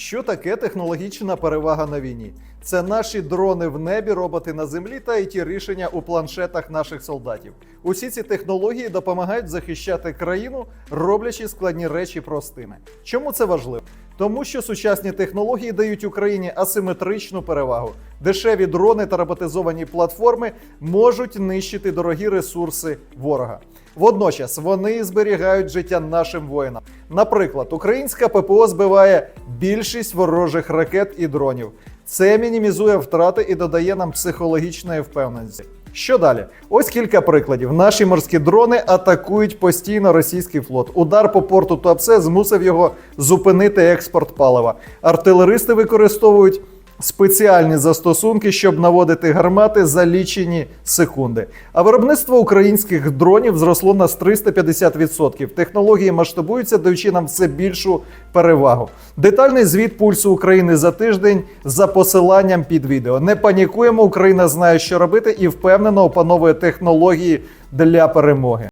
Що таке технологічна перевага на війні? Це наші дрони в небі, роботи на землі та it рішення у планшетах наших солдатів. Усі ці технології допомагають захищати країну, роблячи складні речі простими. Чому це важливо? Тому що сучасні технології дають Україні асиметричну перевагу. Дешеві дрони та роботизовані платформи можуть нищити дорогі ресурси ворога. Водночас вони зберігають життя нашим воїнам. Наприклад, українська ППО збиває більшість ворожих ракет і дронів. Це мінімізує втрати і додає нам психологічної впевненості. Що далі? Ось кілька прикладів. Наші морські дрони атакують постійно російський флот. Удар по порту Туапсе змусив його зупинити експорт палива. Артилеристи використовують спеціальні застосунки, щоб наводити гармати за лічені секунди. А виробництво українських дронів зросло на 350%. Технології масштабуються, даючи нам все більшу перевагу. Детальний звіт пульсу України за тиждень за посиланням під відео. Не панікуємо, Україна знає, що робити, і впевнено опановує технології для перемоги.